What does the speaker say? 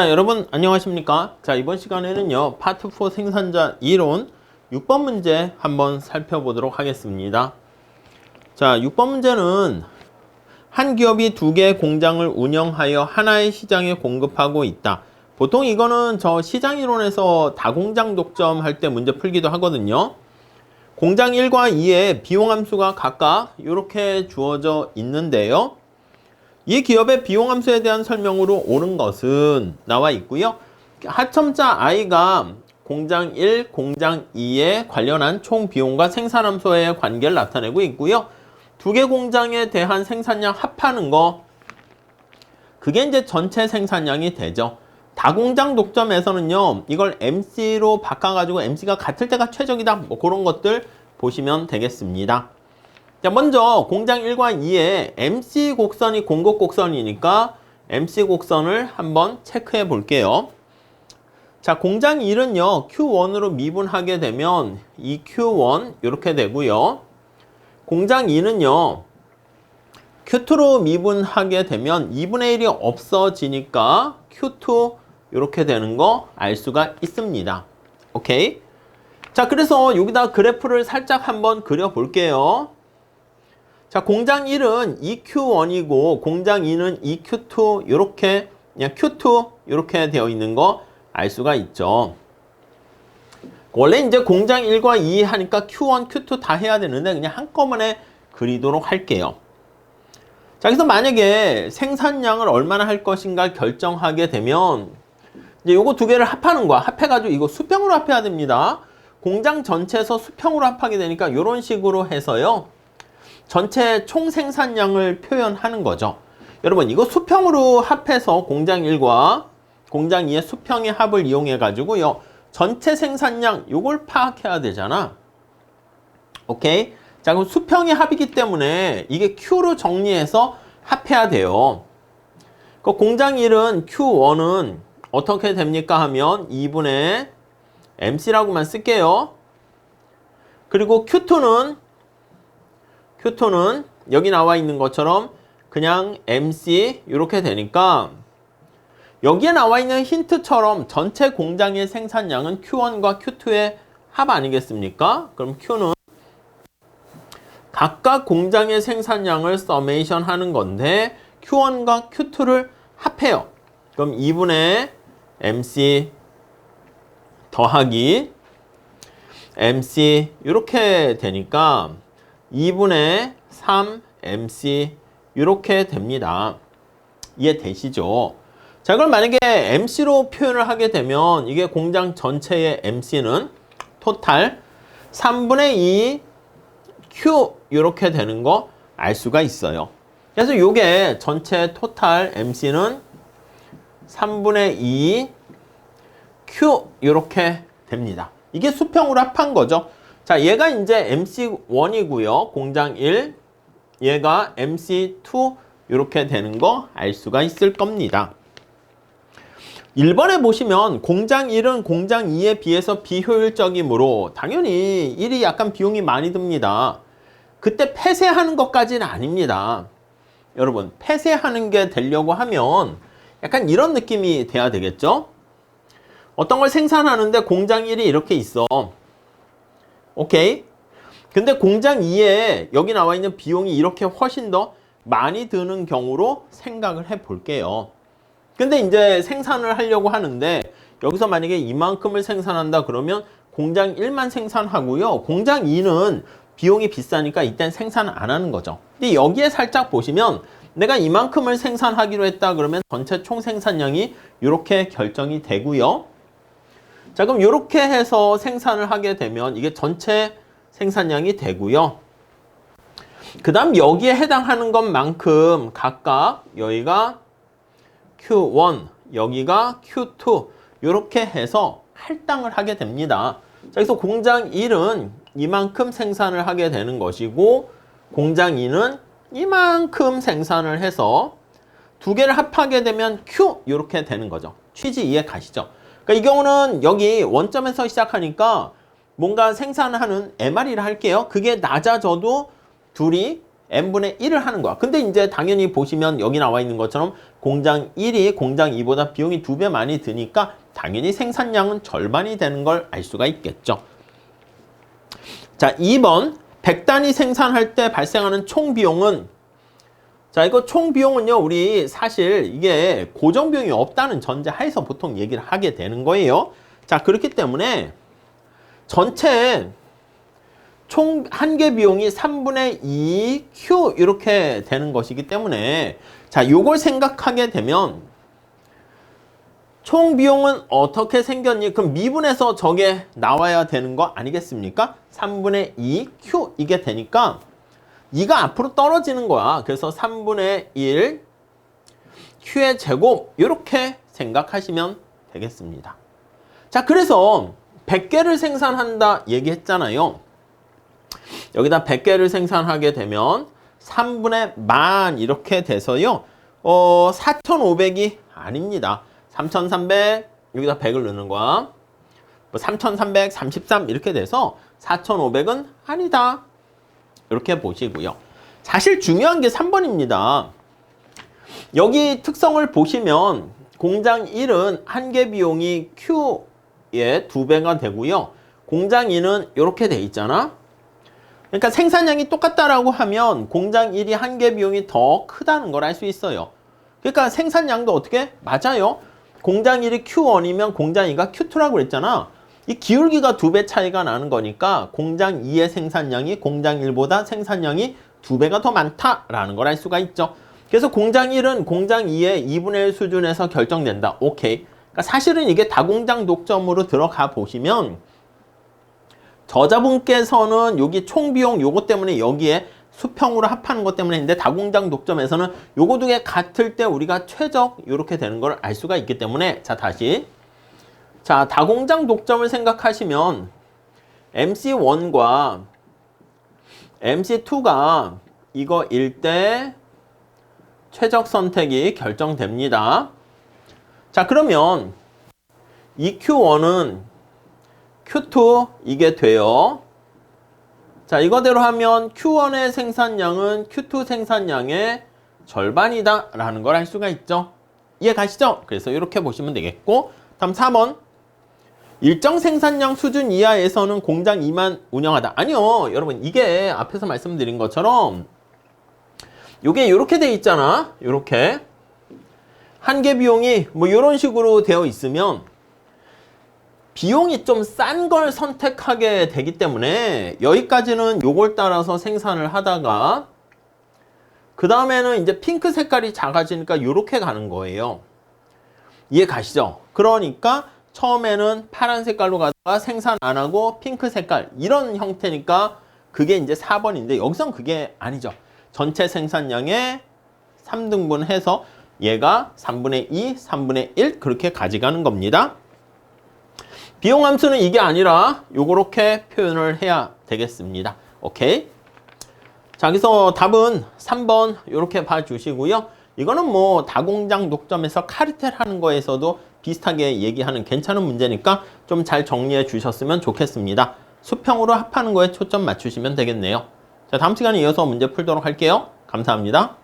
자, 여러분 안녕하십니까? 자, 이번 시간에는요. 파트 4 생산자 이론 6번 문제 한번 살펴보도록 하겠습니다. 자, 6번 문제는 한 기업이 두 개의 공장을 운영하여 하나의 시장에 공급하고 있다. 보통 이거는 저 시장 이론에서 다공장 독점 할 때 문제 풀기도 하거든요. 공장 1과 2의 비용 함수가 각각 이렇게 주어져 있는데요. 이 기업의 비용 함수에 대한 설명으로 옳은 것은 나와 있고요. 하첨자 i가 공장 1, 공장 2에 관련한 총 비용과 생산 함수의 관계를 나타내고 있고요. 두 개 공장에 대한 생산량 합하는 거 그게 이제 전체 생산량이 되죠. 다공장 독점에서는요. 이걸 MC로 바꿔가지고 MC가 같을 때가 최적이다. 뭐 그런 것들 보시면 되겠습니다. 자, 먼저 공장 1과 2에 MC 곡선이 공급 곡선이니까 MC 곡선을 한번 체크해 볼게요. 자, 공장 1은요. Q1으로 미분하게 되면 이 Q1 이렇게 되고요. 공장 2는요. Q2로 미분하게 되면 2분의 1이 없어지니까 Q2 이렇게 되는 거 알 수가 있습니다. 오케이? 자, 그래서 여기다 그래프를 살짝 한번 그려 볼게요. 자, 공장 1은 EQ1이고 공장 2는 EQ2 이렇게 그냥 Q2 이렇게 되어 있는 거 알 수가 있죠. 원래 이제 공장 1과 2 하니까 Q1, Q2 다 해야 되는데 그냥 한꺼번에 그리도록 할게요. 자, 그래서 만약에 생산량을 얼마나 할 것인가 결정하게 되면 이제 요거 두 개를 합하는 거야. 합해가지고 이거 수평으로 합해야 됩니다. 공장 전체에서 수평으로 합하게 되니까 이런 식으로 해서요. 전체 총 생산량을 표현하는 거죠. 여러분 이거 수평으로 합해서 공장 1과 공장 2의 수평의 합을 이용해 가지고요. 전체 생산량 요걸 파악해야 되잖아. 오케이? 자, 그럼 수평의 합이기 때문에 이게 Q로 정리해서 합해야 돼요. 그 공장 1은 Q1은 어떻게 됩니까 하면 2분의 MC라고만 쓸게요. 그리고 Q2는 Q2는 여기 나와 있는 것처럼 그냥 MC 이렇게 되니까 여기에 나와 있는 힌트처럼 전체 공장의 생산량은 Q1과 Q2의 합 아니겠습니까? 그럼 Q는 각각 공장의 생산량을 서메이션 하는 건데 Q1과 Q2를 합해요. 그럼 2분의 MC 더하기 MC 이렇게 되니까 2분의 3 MC 이렇게 됩니다. 이해되시죠? 자, 그럼 만약에 MC로 표현을 하게 되면 이게 공장 전체의 MC는 토탈 3분의 2 Q 이렇게 되는 거 알 수가 있어요. 그래서 이게 전체 토탈 MC는 3분의 2 Q 이렇게 됩니다. 이게 수평으로 합한 거죠. 자, 얘가 이제 MC1이고요. 공장 1. 얘가 MC2 이렇게 되는 거 알 수가 있을 겁니다. 1번에 보시면 공장 1은 공장 2에 비해서 비효율적이므로 당연히 1이 약간 비용이 많이 듭니다. 그때 폐쇄하는 것까지는 아닙니다. 여러분, 폐쇄하는 게 되려고 하면 약간 이런 느낌이 돼야 되겠죠? 어떤 걸 생산하는데 공장 1이 이렇게 있어. 오케이? 근데 공장 2에 여기 나와 있는 비용이 이렇게 훨씬 더 많이 드는 경우로 생각을 해 볼게요. 근데 이제 생산을 하려고 하는데 여기서 만약에 이만큼을 생산한다 그러면 공장 1만 생산하고요. 공장 2는 비용이 비싸니까 이땐 생산을 안 하는 거죠. 근데 여기에 살짝 보시면 내가 이만큼을 생산하기로 했다 그러면 전체 총 생산량이 이렇게 결정이 되고요. 자, 그럼 이렇게 해서 생산을 하게 되면 이게 전체 생산량이 되고요. 그 다음 여기에 해당하는 것만큼 각각 여기가 Q1, 여기가 Q2 이렇게 해서 할당을 하게 됩니다. 자, 그래서 공장 1은 이만큼 생산을 하게 되는 것이고 공장 2는 이만큼 생산을 해서 두 개를 합하게 되면 Q 이렇게 되는 거죠. 취지 이해 가시죠? 그러니까 이 경우는 여기 원점에서 시작하니까 뭔가 생산하는 MR이라 할게요. 그게 낮아져도 둘이 n분의 1을 하는 거야. 근데 이제 당연히 보시면 여기 나와 있는 것처럼 공장 1이 공장 2보다 비용이 두 배 많이 드니까 당연히 생산량은 절반이 되는 걸 알 수가 있겠죠. 자, 2번 100단위 생산할 때 발생하는 총 비용은 자, 이거 총 비용은요. 우리 사실 이게 고정 비용이 없다는 전제 하에서 보통 얘기를 하게 되는 거예요. 자, 그렇기 때문에 전체 총 한 개 비용이 3분의 2 Q 이렇게 되는 것이기 때문에 자, 요걸 생각하게 되면 총 비용은 어떻게 생겼니? 그럼 미분에서 저게 나와야 되는 거 아니겠습니까? 3분의 2 Q 이게 되니까 2가 앞으로 떨어지는 거야. 그래서 3분의 1 Q의 제곱 이렇게 생각하시면 되겠습니다. 자, 그래서 100개를 생산한다 얘기했잖아요. 여기다 100개를 생산하게 되면 3분의 만 이렇게 돼서요. 어, 4,500이 아닙니다. 3,300 여기다 100을 넣는 거야. 뭐 3,333 이렇게 돼서 4,500은 아니다. 이렇게 보시고요. 사실 중요한 게 3번입니다. 여기 특성을 보시면 공장 1은 한 개 비용이 Q의 두 배가 되고요. 공장 2는 이렇게 돼 있잖아. 그러니까 생산량이 똑같다라고 하면 공장 1이 한 개 비용이 더 크다는 걸 알 수 있어요. 그러니까 생산량도 어떻게? 맞아요. 공장 1이 Q1이면 공장 2가 Q2라고 그랬잖아. 이 기울기가 두 배 차이가 나는 거니까 공장 2의 생산량이 공장 1보다 생산량이 두 배가 더 많다라는 걸 알 수가 있죠. 그래서 공장 1은 공장 2의 2분의 1 수준에서 결정된다. 오케이. 그러니까 사실은 이게 다공장 독점으로 들어가 보시면 저자분께서는 여기 총 비용 요거 때문에 여기에 수평으로 합하는 것 때문에 있는데 다공장 독점에서는 요거 두 개 같을 때 우리가 최적 이렇게 되는 걸 알 수가 있기 때문에 자 다시 자 다공장 독점을 생각하시면 MC1과 MC2가 이거일 때 최적 선택이 결정됩니다. 자 그러면 이 Q1은 Q2 이게 돼요. 자, 이거대로 하면 Q1의 생산량은 Q2 생산량의 절반이다 라는 걸 알 수가 있죠. 이해 가시죠? 그래서 이렇게 보시면 되겠고 다음 3번 일정 생산량 수준 이하에서는 공장 2만 운영하다. 아니요. 여러분 이게 앞에서 말씀드린 것처럼 요게 이렇게 돼 있잖아. 이렇게 한 개 비용이 뭐 이런 식으로 되어 있으면 비용이 좀 싼 걸 선택하게 되기 때문에 여기까지는 요걸 따라서 생산을 하다가 그 다음에는 이제 핑크 색깔이 작아지니까 이렇게 가는 거예요. 이해 가시죠? 그러니까 처음에는 파란 색깔로 가다가 생산 안 하고 핑크 색깔 이런 형태니까 그게 이제 4번인데 여기선 그게 아니죠. 전체 생산량의 3등분 해서 얘가 3분의 2, 3분의 1 그렇게 가져가는 겁니다. 비용 함수는 이게 아니라 요렇게 표현을 해야 되겠습니다. 오케이? 자, 그래서 답은 3번 이렇게 봐주시고요. 이거는 뭐 다공장 독점에서 카르텔 하는 거에서도 비슷하게 얘기하는 괜찮은 문제니까 좀 잘 정리해 주셨으면 좋겠습니다. 수평으로 합하는 거에 초점 맞추시면 되겠네요. 자, 다음 시간에 이어서 문제 풀도록 할게요. 감사합니다.